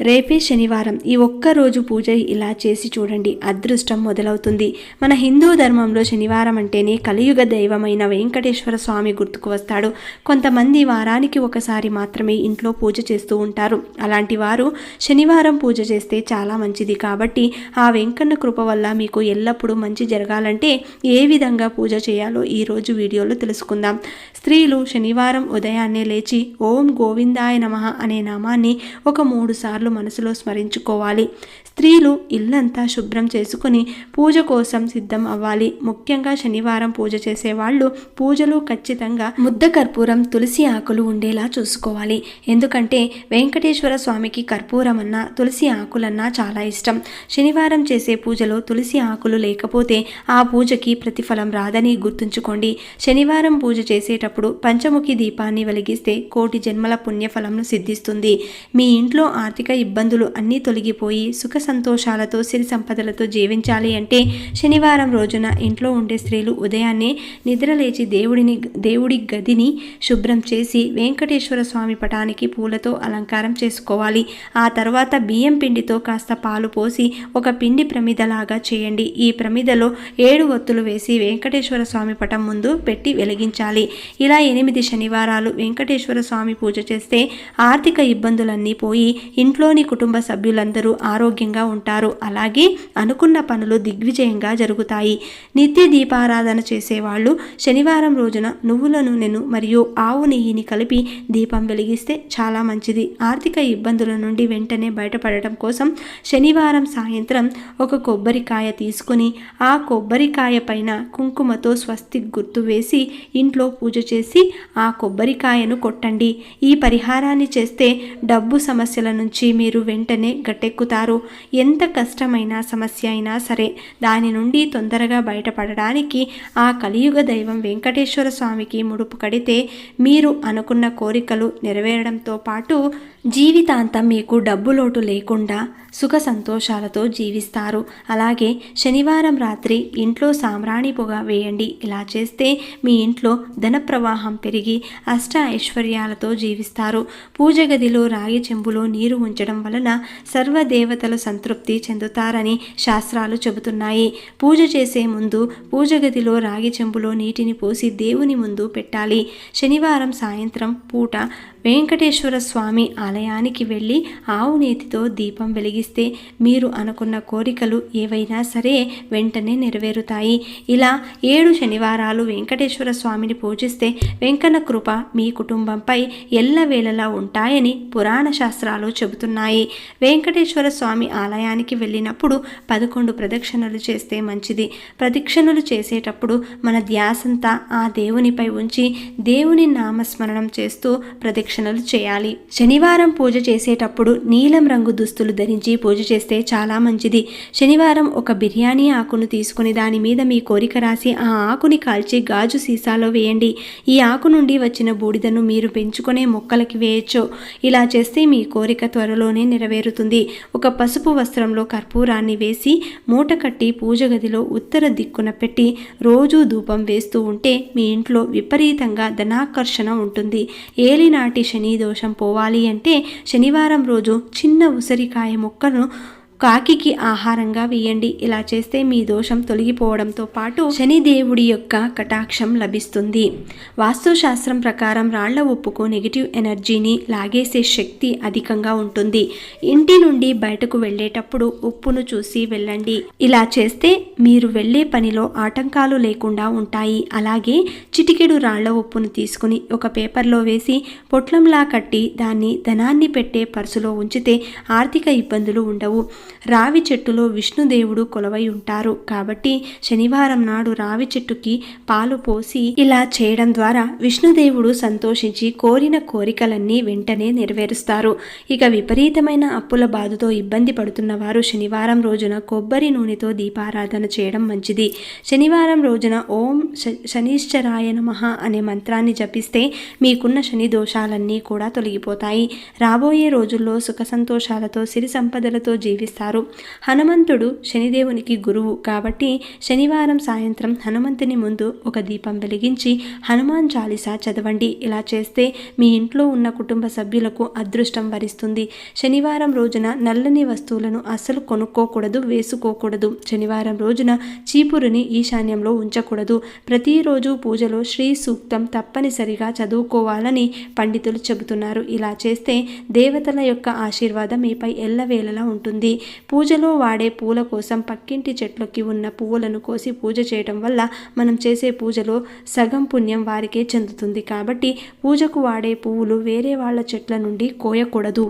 రేపే శనివారం ఈ ఒక్క రోజు పూజ ఇలా చేసి చూడండి అదృష్టం మొదలవుతుంది. మన హిందూ ధర్మంలో శనివారం అంటేనే కలియుగ దైవమైన వెంకటేశ్వర స్వామి గుర్తుకు వస్తాడు. కొంతమంది వారానికి ఒకసారి మాత్రమే ఇంట్లో పూజ చేస్తూ ఉంటారు. అలాంటి వారు శనివారం పూజ చేస్తే చాలా మంచిది. కాబట్టి ఆ వెంకన్న కృప వల్ల మీకు ఎల్లప్పుడూ మంచి జరగాలంటే ఏ విధంగా పూజ చేయాలో ఈ రోజు వీడియోలో తెలుసుకుందాం. స్త్రీలు శనివారం ఉదయాన్నే లేచి ఓం గోవిందాయ నమః అనే నామాన్ని ఒక మూడు సార్లు మనసులో స్మరించుకోవాలి. స్త్రీలు ఇల్లంతా శుభ్రం చేసుకుని పూజ కోసం సిద్ధం అవ్వాలి. ముఖ్యంగా శనివారం పూజ చేసేవాళ్ళు పూజలు ఖచ్చితంగా ముద్ద కర్పూరం తులసి ఆకులు ఉండేలా చూసుకోవాలి. ఎందుకంటే వెంకటేశ్వర స్వామికి కర్పూరం అన్నా తులసి ఆకులన్నా చాలా ఇష్టం. శనివారం చేసే పూజలో తులసి ఆకులు లేకపోతే ఆ పూజకి ప్రతిఫలం రాదని గుర్తుంచుకోండి. శనివారం పూజ చేసేటప్పుడు పంచముఖి దీపాన్ని వెలిగిస్తే కోటి జన్మల పుణ్యఫలంను సిద్ధిస్తుంది. మీ ఇంట్లో ఆర్థిక ఇబ్బందులు అన్నీ తొలగిపోయి సుఖ సంతోషాలతో సిరి సంపదలతో జీవించాలి అంటే శనివారం రోజున ఇంట్లో ఉండే స్త్రీలు ఉదయాన్నే నిద్రలేచి దేవుడిని దేవుడి గదిని శుభ్రం చేసి వెంకటేశ్వర స్వామి పటానికి పూలతో అలంకారం చేసుకోవాలి. ఆ తర్వాత బియ్యం పిండితో కాస్త పాలు పోసి ఒక పిండి ప్రమిదలాగా చేయండి. ఈ ప్రమిదలో ఏడు ఒత్తులు వేసి వెంకటేశ్వర స్వామి పటం ముందు పెట్టి వెలిగించాలి. ఇలా ఎనిమిది శనివారాలు వెంకటేశ్వర స్వామి పూజ చేస్తే ఆర్థిక ఇబ్బందులన్నీ పోయి ఇంట్లో ఇంట్లోని కుటుంబ సభ్యులందరూ ఆరోగ్యంగా ఉంటారు. అలాగే అనుకున్న పనులు దిగ్విజయంగా జరుగుతాయి. నిత్య దీపారాధన చేసేవాళ్ళు శనివారం రోజున నువ్వుల నూనెను మరియు ఆవు నెయ్యిని కలిపి దీపం వెలిగిస్తే చాలా మంచిది. ఆర్థిక ఇబ్బందుల నుండి వెంటనే బయటపడటం కోసం శనివారం సాయంత్రం ఒక కొబ్బరికాయ తీసుకొని ఆ కొబ్బరికాయ పైన కుంకుమతో స్వస్తి గుర్తు వేసి ఇంట్లో పూజ చేసి ఆ కొబ్బరికాయను కొట్టండి. ఈ పరిహారాన్ని చేస్తే డబ్బు సమస్యల నుంచి మీరు వెంటనే గట్టెక్కుతారు. ఎంత కష్టమైన సమస్య అయినా సరే దాని నుండి తొందరగా బయటపడడానికి ఆ కలియుగ దైవం వెంకటేశ్వర స్వామికి ముడుపు కడితే మీరు అనుకున్న కోరికలు నెరవేరడంతో పాటు జీవితాంతం మీకు డబ్బు లోటు లేకుండా సుఖ సంతోషాలతో జీవిస్తారు. అలాగే శనివారం రాత్రి ఇంట్లో సామ్రాణి పొగ వేయండి. ఇలా చేస్తే మీ ఇంట్లో ధన ప్రవాహం పెరిగి అష్ట ఐశ్వర్యాలతో జీవిస్తారు. పూజ గదిలో రాగి చెంబులో నీరు ఉంచడం వలన సర్వదేవతలు సంతృప్తి చెందుతారని శాస్త్రాలు చెబుతున్నాయి. పూజ చేసే ముందు పూజ గదిలో రాగి చెంబులో నీటిని పోసి దేవుని ముందు పెట్టాలి. శనివారం సాయంత్రం పూట వెంకటేశ్వర స్వామి ఆలయానికి వెళ్ళి ఆవు నేతితో దీపం వెలిగిస్తే మీరు అనుకున్న కోరికలు ఏవైనా సరే వెంటనే నెరవేరుతాయి. ఇలా ఏడు శనివారాలు వెంకటేశ్వర స్వామిని పూజిస్తే వెంకన్న కృప మీ కుటుంబంపై ఎల్లవేళలా ఉంటాయని పురాణ శాస్త్రాలు చెబుతున్నాయి. వెంకటేశ్వర స్వామి ఆలయానికి వెళ్ళినప్పుడు పదకొండు ప్రదక్షిణలు చేస్తే మంచిది. ప్రదక్షిణలు చేసేటప్పుడు మన ధ్యాసంతా ఆ దేవునిపై ఉంచి దేవుని నామస్మరణం చేస్తూ ప్రదక్షిణలు చేయాలి. శనివారం పూజ చేసేటప్పుడు నీలం రంగు దుస్తులు ధరించి పూజ చేస్తే చాలా మంచిది. శనివారం ఒక బిర్యానీ ఆకును తీసుకుని దాని మీద మీ కోరిక రాసి ఆ ఆకుని కాల్చి గాజు సీసాలో వేయండి. ఈ ఆకు నుండి వచ్చిన బూడిదను మీరు పెంచుకునే మొక్కలకి వేయచ్చు. ఇలా చేస్తే మీ కోరిక త్వరలోనే నెరవేరుతుంది. ఒక పసుపు వస్త్రంలో కర్పూరాన్ని వేసి మూట కట్టి పూజ గదిలో ఉత్తర దిక్కున పెట్టి రోజూ ధూపం వేస్తూ ఉంటే మీ ఇంట్లో విపరీతంగా ధనాకర్షణ ఉంటుంది. ఏలినాటి శని దోషం పోవాలి అంటే శనివారం రోజు చిన్న ఉసిరికాయ మొక్కను కాకికి ఆహారంగా వేయండి. ఇలా చేస్తే మీ దోషం తొలగిపోవడంతో పాటు శనిదేవుడి యొక్క కటాక్షం లభిస్తుంది. వాస్తుశాస్త్రం ప్రకారం రాళ్ళ ఉప్పుకు నెగిటివ్ ఎనర్జీని లాగేసే శక్తి అధికంగా ఉంటుంది. ఇంటి నుండి బయటకు వెళ్ళేటప్పుడు ఉప్పును చూసి వెళ్ళండి. ఇలా చేస్తే మీరు వెళ్ళే పనిలో ఆటంకాలు లేకుండా ఉంటాయి. అలాగే చిటికెడు రాళ్ళ ఉప్పును తీసుకుని ఒక పేపర్లో వేసి పొట్లంలా కట్టి దాన్ని ధనాన్ని పెట్టే పర్సులో ఉంచితే ఆర్థిక ఇబ్బందులు ఉండవు. రావి చెట్టులో విష్ణుదేవుడు కొలవై ఉంటారు. కాబట్టి శనివారం నాడు రావి చెట్టుకి పాలు పోసి ఇలా చేయడం ద్వారా విష్ణుదేవుడు సంతోషించి కోరిన కోరికలన్నీ వెంటనే నెరవేరుస్తారు. ఇక విపరీతమైన అప్పుల బాధతో ఇబ్బంది పడుతున్న వారు శనివారం రోజున కొబ్బరి నూనెతో దీపారాధన చేయడం మంచిది. శనివారం రోజున ఓం శ- శనీశ్చరాయ నమః అనే మంత్రాన్ని జపిస్తే మీకున్న శని దోషాలన్నీ కూడా తొలగిపోతాయి. రాబోయే రోజుల్లో సుఖ సంతోషాలతో సిరి సంపదలతో జీవిస్తారు పూజిస్తారు హనుమంతుడు శనిదేవునికి గురువు కాబట్టి శనివారం సాయంత్రం హనుమంతుని ముందు ఒక దీపం వెలిగించి హనుమాన్ చాలీసా చదవండి. ఇలా చేస్తే మీ ఇంట్లో ఉన్న కుటుంబ సభ్యులకు అదృష్టం వరిస్తుంది. శనివారం రోజున నల్లని వస్తువులను అస్సలు కొనుక్కోకూడదు వేసుకోకూడదు. శనివారం రోజున చీపురుని ఈశాన్యంలో ఉంచకూడదు. ప్రతిరోజు పూజలో శ్రీ సూక్తం తప్పనిసరిగా చదువుకోవాలని పండితులు చెబుతున్నారు. ఇలా చేస్తే దేవతల యొక్క ఆశీర్వాదం మీపై ఎల్లవేళలా ఉంటుంది. పూజలో వాడే పూల కోసం పక్కింటి చెట్లకి ఉన్న పువ్వులను కోసి పూజ చేయటం వల్ల మనం చేసే పూజలో సగం పుణ్యం వారికే చెందుతుంది. కాబట్టి పూజకు వాడే పువ్వులు వేరే వాళ్ళ చెట్ల నుండి కోయకూడదు.